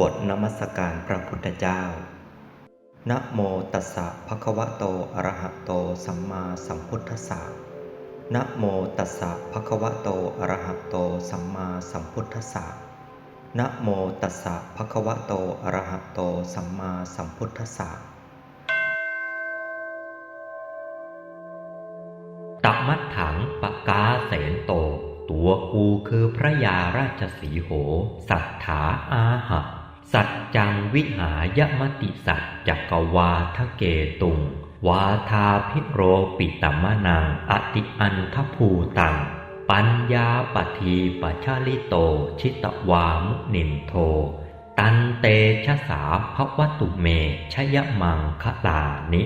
บทนมัสการพระพุทธเจ้า นะโมตัสสะภะคะวะโต อะระหะโต สัมมาสัมพุทธัสสะ นะโมตัสสะภะคะวะโต อะระหะโต สัมมาสัมพุทธัสสะ นะโมตัสสะภะคะวะโต อะระหะโต สัมมาสัมพุทธัสสะตมัดถังปกาเสนโต ตัวกูคือพระยาราชสีโห สัทธาอาหะ สัจจังวิหายมติสัจจักวาทะเกตุง วาทาพิโรปิตมนังอติอันทภูตัง ปัญญาปทีปชาลิโต ชิตวามุนินโท ตันเตชะสาภวตุเมชยมังคลานิ